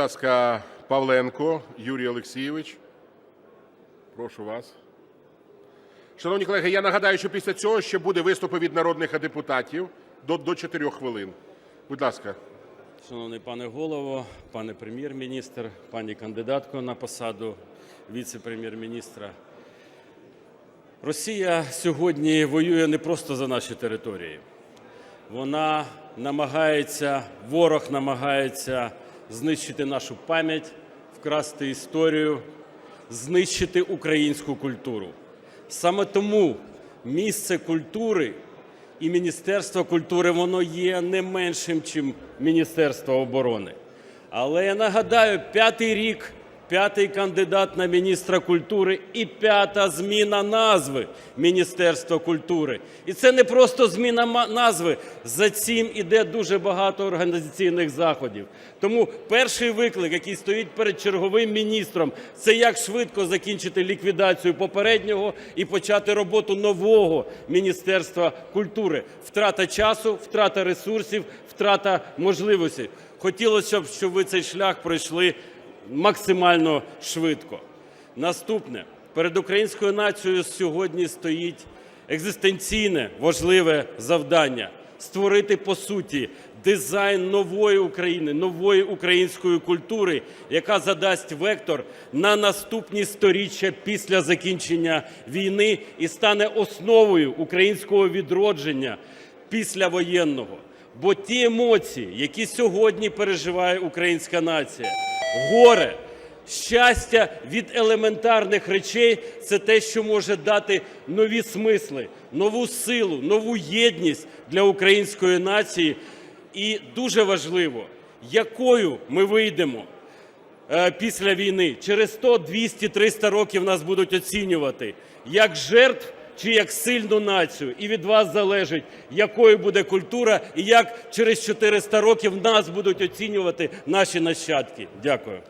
Будь ласка, Павленко Юрій Олексійович. Прошу вас. Шановні колеги, я нагадаю, що після цього ще буде виступи від народних депутатів до, до 4 хвилин. Будь ласка. Шановний пане голово, пане прем'єр-міністр, пані кандидатко на посаду віце-прем'єр-міністра. Росія сьогодні воює не просто за наші території. Вона намагається, ворог намагається знищити нашу пам'ять, вкрасти історію, знищити українську культуру. Саме тому місце культури і Міністерство культури воно є не меншим, ніж Міністерство оборони. Але я нагадаю, п'ятий рік, п'ятий кандидат на міністра культури і п'ята зміна назви Міністерства культури. І це не просто зміна назви. За цим іде дуже багато організаційних заходів. Тому перший виклик, який стоїть перед черговим міністром, це як швидко закінчити ліквідацію попереднього і почати роботу нового Міністерства культури. Втрата часу, втрата ресурсів, втрата можливостей. Хотілося б, щоб ви цей шлях пройшли максимально швидко. Наступне перед українською нацією сьогодні стоїть екзистенційне важливе завдання створити по суті дизайн нової України, нової української культури, яка задасть вектор на наступні сторіччя після закінчення війни і стане основою українського відродження післявоєнного. Бо ті емоції, які сьогодні переживає українська нація, горе, щастя від елементарних речей це те, що може дати нові смисли, нову силу, нову єдність для української нації. І дуже важливо, якою ми вийдемо е, після війни. Через 100, 200, 300 років нас будуть оцінювати як жертв чи як сильну націю. І від вас залежить, якою буде культура і як через 400 років нас будуть оцінювати наші нащадки. Дякую.